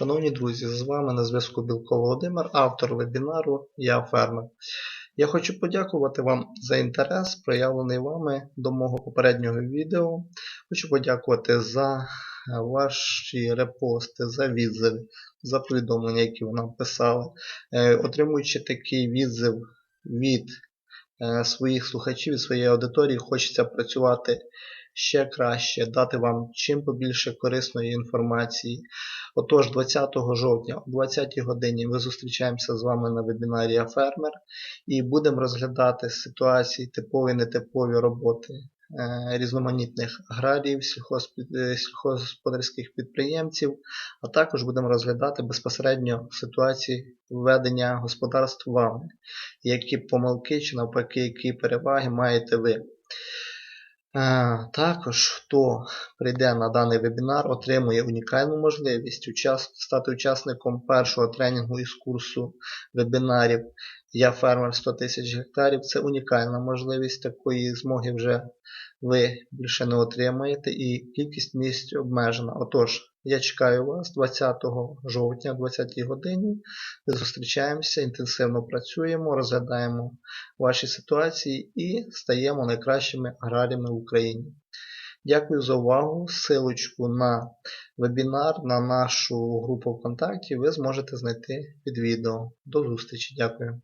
Шановні друзі, з вами на зв'язку Білко Володимир, автор вебінару Я фермер. Я хочу подякувати вам за інтерес, проявлений вами до мого попереднього відео. Хочу подякувати за е, ваші репости, за відзиви, за повідомлення, які ви нам писали. Е, Отримуючи такий відзив від е, своїх слухачів, від своєї аудиторії, хочеться працювати ще краще, дати вам чим побільше корисної інформації. Отож, 20 жовтня о 20 годині ми зустрічаємося з вами на вебінарі «Я фермер і будемо розглядати ситуації типові, нетипові роботи е, різноманітних аграріїв, е, підприємців, а також будемо розглядати безпосередньо ситуації ведення господарств вами, які помилки чи навпаки, які переваги маєте ви. Е, Також, хто прийде на даний вебінар, отримує унікальну можливість стати учасником першого тренінгу із курсу вебінарів Я фермер 100 тисяч гектарів. Це унікальна можливість, такої змоги вже ви більше не отримаєте і кількість місць обмежена. Отож, я чекаю вас 20 жовтня о 20 годині. Ми зустрічаємося, інтенсивно працюємо, розглядаємо ваші ситуації і стаємо найкращими аграріями в Україні. Дякую за увагу. Силочку на вебінар, на нашу групу ВКонтакті ви зможете знайти під відео. До зустрічі. Дякую.